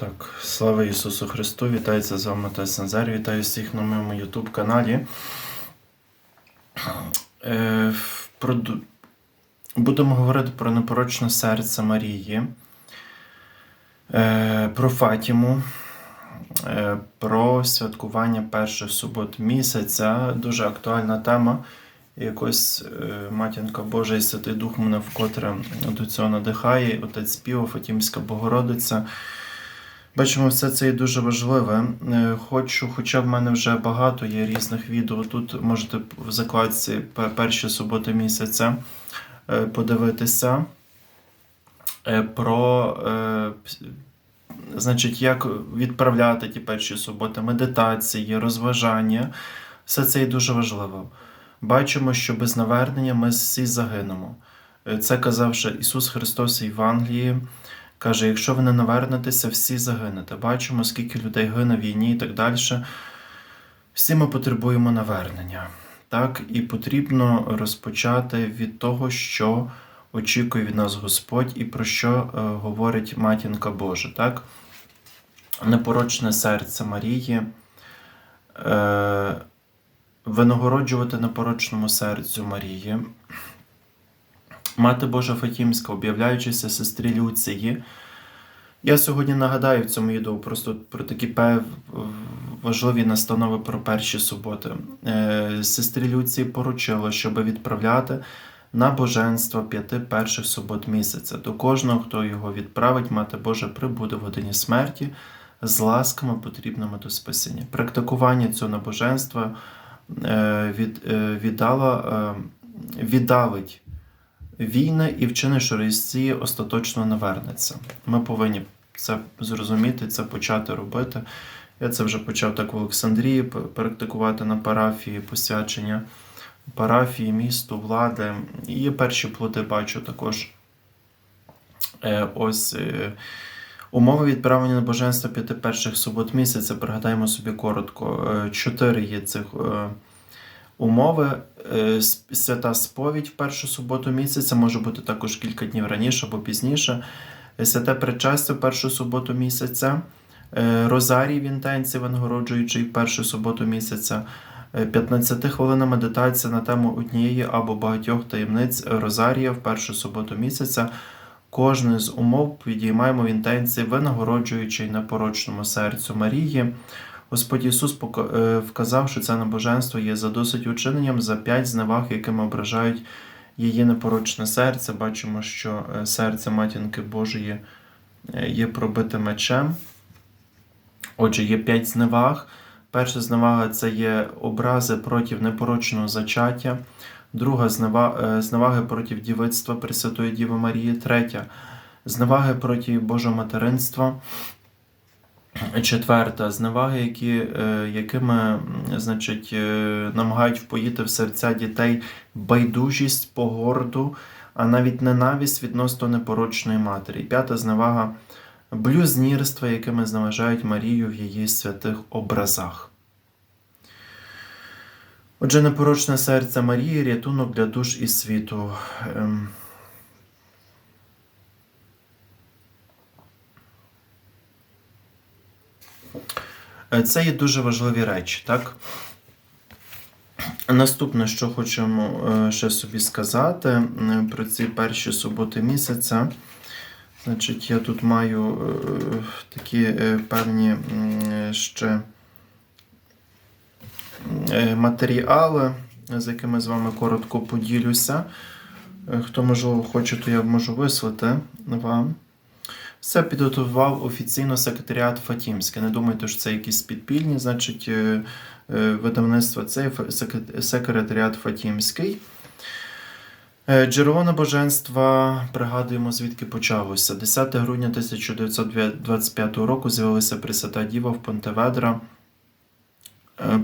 Так, слава Ісусу Христу! Вітається з вами Тес Назар. Вітаю всіх на моєму YouTube каналі. Е, про, будемо говорити про непорочне серце Марії, е, про Фатіму, е, про святкування перших субот місяця. Дуже актуальна тема. Якось е, матінка Божа і Святий Дух мене вкотре до цього надихає. Отець Піо, Фатімська Богородиця. Бачимо, все це є дуже важливе. Е, Хочу, хоча в мене вже багато є різних відео. Тут можете в закладці перші суботи місяця е, подивитися е, про значить, як відправляти ті перші суботи, медитації, розважання. Все це є дуже важливо. Бачимо, що без навернення ми всі загинемо. Це казав ще Ісус Христос і в Євангелії. Каже, якщо ви не навернетеся, всі загинете. Бачимо, скільки людей гине в війні і так далі. Всі ми потребуємо навернення. Так, і потрібно розпочати від того, що очікує від нас Господь і про що е, говорить Матінка Божа. Так? Непорочне серце Марії. Е, винагороджувати непорочному серцю Марії. Мати Божа Фатімська, об'являючися сестрі Люції. Я сьогодні нагадаю в цьому відео просто про такі важливі настанови про перші суботи. Е, Сестрі Люції поручило, щоб відправляти на боженство п'яти перших субот місяця. До кожного, хто його відправить, Мати Божа прибуде в годині смерті з ласками, потрібними до спасіння. Практикування цього набоженства е, від, е, віддала, віддавить війни і вчини, що Росія остаточно навернеться. Ми повинні це зрозуміти, це почати робити. Я це вже почав так в Олександрії практикувати на парафії, посвячення парафії, місту, влади. І перші плоди бачу також. Е, ось е, умови відправлення на боженство п'яти перших субот місяця. Пригадаємо собі коротко. Е, Чотири є цих. Умови е, свята сповідь в першу суботу місяця може бути також кілька днів раніше або пізніше. Е, Святе причастя в першу суботу місяця, е, Розарій в інтенції, винагороджуючий в першу суботу місяця, е, 15 хвилина медитація на тему однієї або багатьох таємниць Розарія в першу суботу місяця. Кожну з умов підіймаємо в інтенції, винагороджуючи непорочному серцю Марії. Господь Ісус е, вказав, що це набоженство є за досить учиненням за п'ять зневаг, якими ображають її непорочне серце. Бачимо, що е, серце матінки Божої е, є пробите мечем. Отже, є п'ять зневаг. Перша зневага це є образи проти непорочного зачаття. Друга знева- зневаги проти дівицтва Пресвятої Діви Марії. Третя зневаги проти Божого материнства. Четверта зневаги, які, е, якими значить, е, намагають впоїти в серця дітей байдужість, погорду, а навіть ненависть відносно непорочної матері. П'ята зневага блюзнірства, якими зневажають Марію в її святих образах. Отже, непорочне серце Марії рятунок для душ і світу. Ем, Е, Це є дуже важливі речі, так? Наступне, що хочемо е, ще собі сказати е, про ці перші суботи місяця. Значить, я тут маю е, такі е, певні ще е, матеріали, з якими з вами коротко поділюся. Е, Хто, можливо, хоче, то я можу вислати вам. Все підготував офіційно секретаріат Фатімське. Не думайте, що це якісь підпільні, значить, е, е. Це фа- секрет- секретаріат Фатімський. Е, Джерело набоженства, пригадуємо, звідки почалося. 10 грудня 1925 року з'явилася Пресвята Діва в Понтеведра.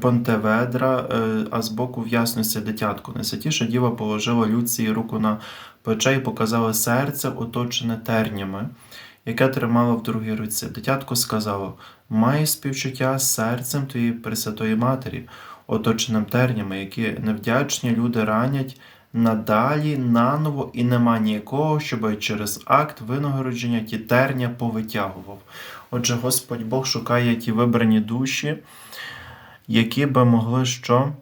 Понтеведра, а збоку в ясності дитятку. Найсвятіша діва положила Люції руку на плече і показала серце, оточене тернями, яке тримала в другій руці. Дитятко сказало: Маю співчуття з серцем твоєї Пресвятої Матері, оточеним тернями, які невдячні люди ранять надалі наново і нема ніякого, щоб через акт винагородження ті терня повитягував. Отже, Господь Бог шукає ті вибрані душі, які би могли що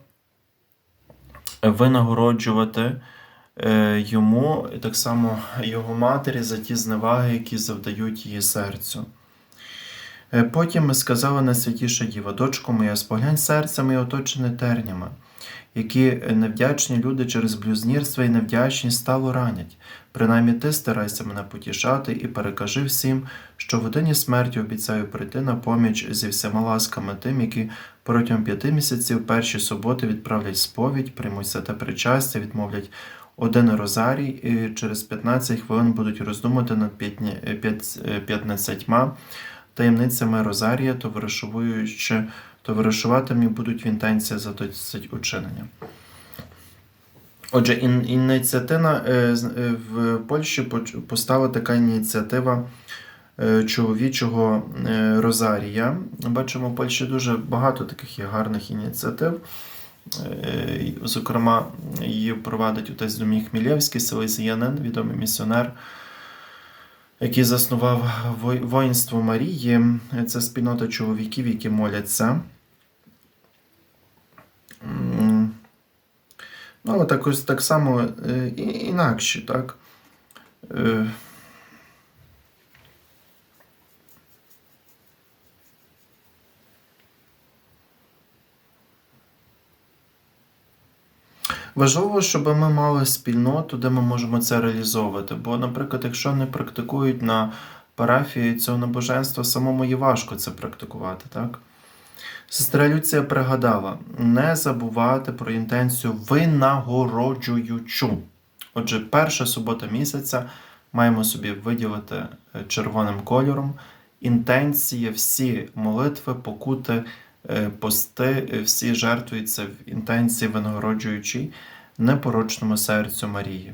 винагороджувати йому, і так само його матері за ті зневаги, які завдають її серцю. Е, Потім ми сказали найсвятіша Діва, дочко моя, споглянь серце моє оточене тернями, які невдячні люди через блюзнірство і невдячність стало ранять. Принаймні ти старайся мене потішати і перекажи всім, що в годині смерті обіцяю прийти на поміч зі всіма ласками тим, які протягом п'яти місяців перші суботи відправлять сповідь, приймуть святе причастя, відмовлять один розарій і через 15 хвилин будуть роздумати над п'ятні- п'ять- е, 15 таємницями Розарія, товаришуючи, товаришуватимі будуть в інтенції за 30 учинення. Отже, ін, ініціатива е, е, в Польщі постала така ініціатива е, чоловічого е, Розарія. Бачимо, в Польщі дуже багато таких є гарних ініціатив. Е, Зокрема, її провадить отець Домінік Хмілєвський, селезіянин, відомий місіонер, який заснував воїнство Марії. Це спільнота чоловіків, які моляться. Ну, але так, так само е, і- інакші, так? Е, Важливо, щоб ми мали спільноту, де ми можемо це реалізовувати. Бо, наприклад, якщо не практикують на парафії цього набоженства, самому є важко це практикувати, так? Сестра Люція пригадала не забувати про інтенцію винагороджуючу. Отже, перша субота місяця маємо собі виділити е, червоним кольором інтенції, всі молитви, покути, пости, е, всі жертвуються в інтенції винагороджуючій непорочному серцю Марії.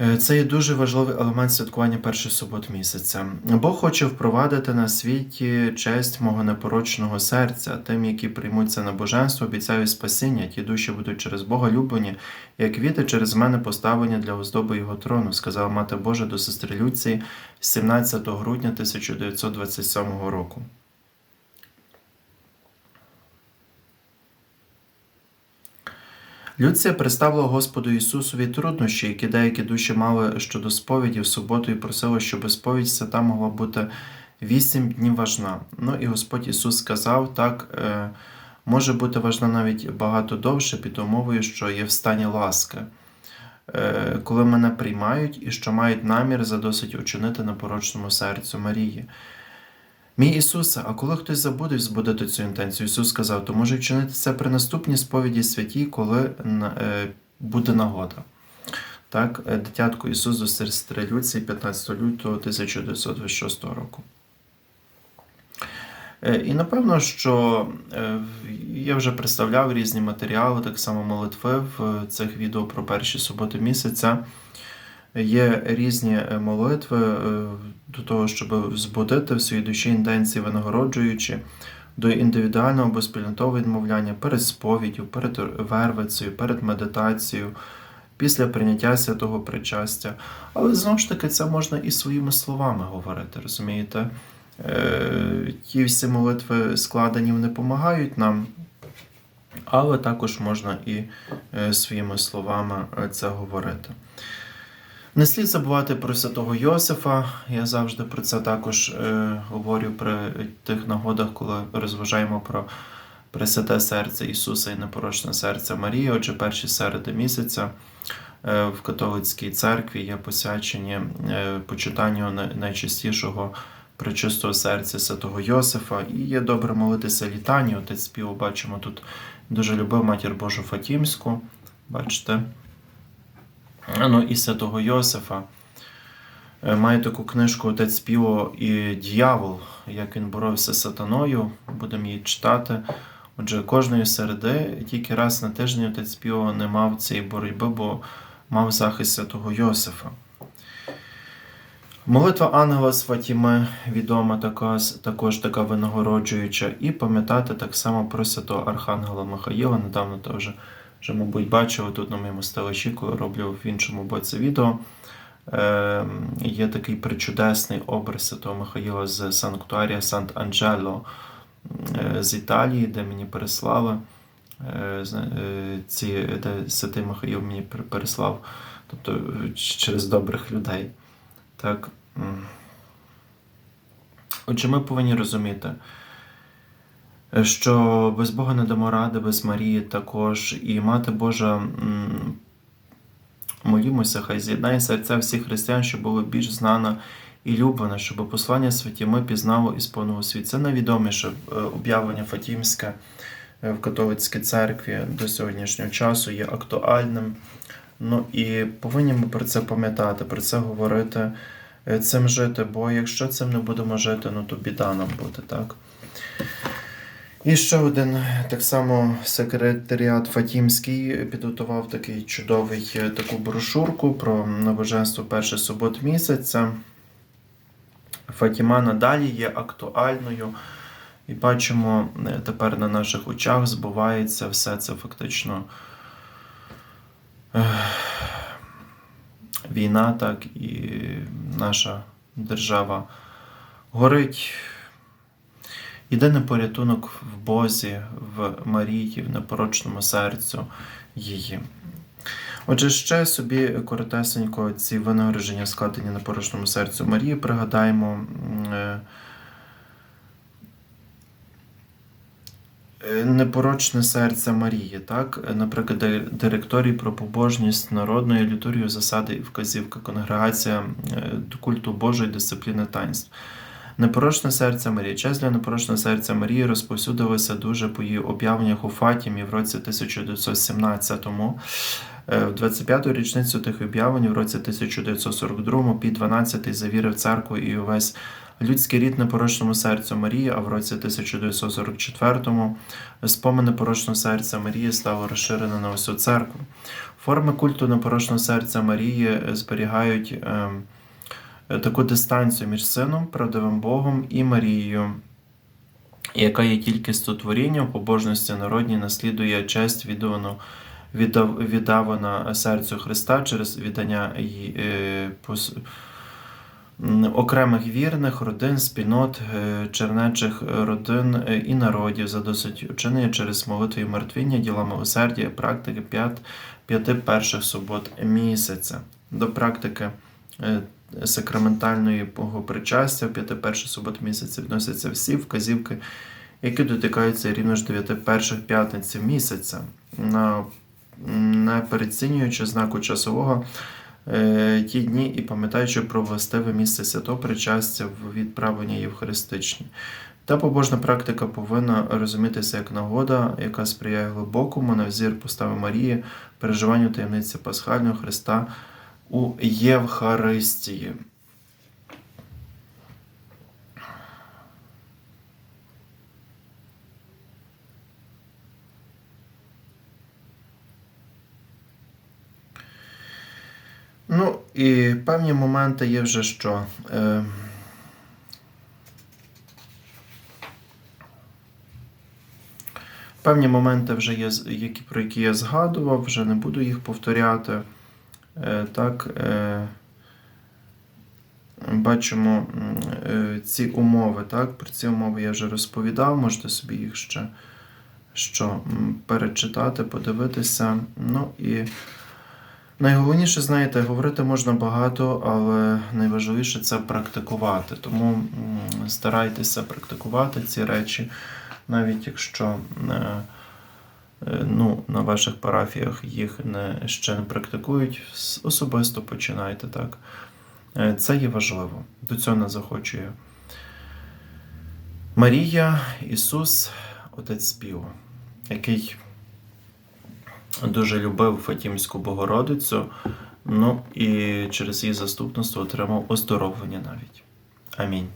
Е, Це є дуже важливий елемент святкування першої субот місяця. Бог хоче впровадити на світі честь мого непорочного серця, тим, які приймуть це набоженство, обіцяю спасіння. Ті душі будуть через Бога люблені, як квіти через мене поставлені для оздоби його трону, сказала Мати Божа до сестри Люції 17 грудня 1927 року. Люція представила Господу Ісусові труднощі, які деякі душі мали щодо сповіді в суботу і просила, щоб сповідь свята могла бути вісім днів важна. Ну і Господь Ісус сказав, так е, може бути важна навіть багато довше під умовою, що є в стані ласки, е, коли мене приймають і що мають намір задосить учинити непорочному серцю Марії. Мій Ісусе, а коли хтось забуде збудити цю інтенцію, Ісус сказав, то може вчинити це при наступній сповіді святій, коли е, буде нагода. Так, е, дитятко Ісус до сестри Люції 15 лютого 1926 року. Е, І напевно, що я вже представляв різні матеріали, так само молитви в цих відео про перші суботи місяця. Є різні е, молитви е, до того, щоб збудити в своїй душі інтенції, винагороджуючи до індивідуального або спільнотового відмовляння перед сповіддю, перед вервицею, перед медитацією, після прийняття святого причастя. Але знову ж таки, це можна і своїми словами говорити, розумієте? Е, Ті всі молитви складені, вони допомагають нам, але також можна і своїми словами це говорити. Не слід забувати про святого Йосифа. Я завжди про це також е, говорю при тих нагодах, коли розважаємо про Пресвяте серце Ісуса і непорочне серце Марії. Отже, перші середи місяця е, в католицькій церкві є посвячені е, почитанню най- найчастішого пречистого серця святого Йосифа. І є добре молитися літані. Отець співу бачимо тут дуже любив матір Божу Фатімську. Бачите. Ну і святого Йосифа. Е, Має таку книжку Отець Співо і Дьявол, як він боровся з сатаною. Будемо її читати. Отже, кожної середи тільки раз на тиждень отець Співо не мав цієї боротьби, бо мав захист святого Йосифа. Молитва Ангела з Фатіми відома така, також така винагороджуюча, і пам'ятати так само про святого Архангела Михаїла. Недавно теж вже, мабуть, бачили тут на моєму стелажі, коли роблю в іншому боці відео. Е, є такий причудесний образ Святого Михаїла з Санктуарія Сант-Анджело е, з Італії, де мені переслали. е, е, Ці, де Святий Михаїл мені переслав, тобто е, через добрих людей. Так. Отже, ми повинні розуміти, що без Бога не дамо ради, без Марії також, і Мати Божа, молімося, хай з'єднає серця всіх християн, щоб було більш знана і любана, щоб послання святі ми пізнало і сповнило світ. Це найвідоміше е, об'явлення Фатімське е, в католицькій церкві до сьогоднішнього часу є актуальним. Ну і повинні ми про це пам'ятати, про це говорити, е, цим жити, бо якщо цим не будемо жити, ну то біда нам буде, так? І ще один так само секретаріат Фатімський підготував такий чудовий е, таку брошурку про набоженство перший субот місяця. Фатіма надалі є актуальною. І бачимо, е, тепер на наших очах збувається все це фактично війна, так і наша держава горить. Єдиний порятунок в Бозі, в Марії, в непорочному серцю її. Отже, ще собі коротесенько ці винагородження, складені непорочному серцю Марії, пригадаємо. е, Непорочне серце Марії, так? Наприклад, ди- директорій про побожність народної літургії, засади і вказівка, конгрегація е, культу Божої дисципліни таїнств. Непорочне серце Марії. Честь для непорочного серця Марії розповсюдилася дуже по її об'явленнях у Фатімі в році 1917-му. Е, В 25-ту річницю тих об'явлень в році 1942 під 12-й завірив церкву і увесь людський рід непорочному серцю Марії, а в році 1944-му спомин непорочного серця Марії стало розширено на усю церкву. Форми культу непорочного серця Марії е, зберігають ем, таку дистанцію між сином, правдивим Богом і Марією, яка є кількістю творіння в побожності народній, наслідує честь віддану віддавана серцю Христа через віддання її е, пос- окремих вірних родин, спільнот, е, чернечих родин е, і народів за досить учинення через молитву і мертвіння, діла милосердя, і практики п'ят, п'яти перших субот місяця. До практики е, сакраментальної богопричастя в п'яти перших субот місяця відносяться всі вказівки, які дотикаються рівно ж дев'яти перших п'ятниці місяця. На не перецінюючи знаку часового е, ті дні і пам'ятаючи про властиве місце святого причастя в відправленні Євхаристичні. Та побожна практика повинна розумітися як нагода, яка сприяє глибокому на взір постави Марії, переживанню таємниці Пасхального Христа у Євхаристії. Ну, і певні моменти є вже що. Е, певні моменти вже є, які, про які я згадував, вже не буду їх повторяти. Е, так, е, бачимо е, ці умови. Так? Про ці умови я вже розповідав, можете собі їх ще що, перечитати, подивитися. Ну і Найголовніше, знаєте, говорити можна багато, але найважливіше це практикувати. Тому старайтеся практикувати ці речі, навіть якщо ваших парафіях їх не, ще не практикують, особисто починайте так. Е, Це є важливо. До цього нас захочує Марія, Ісус, Отець Співу, який дуже любив Фатімську Богородицю, ну і через її заступництво отримав оздоровлення навіть. Амінь.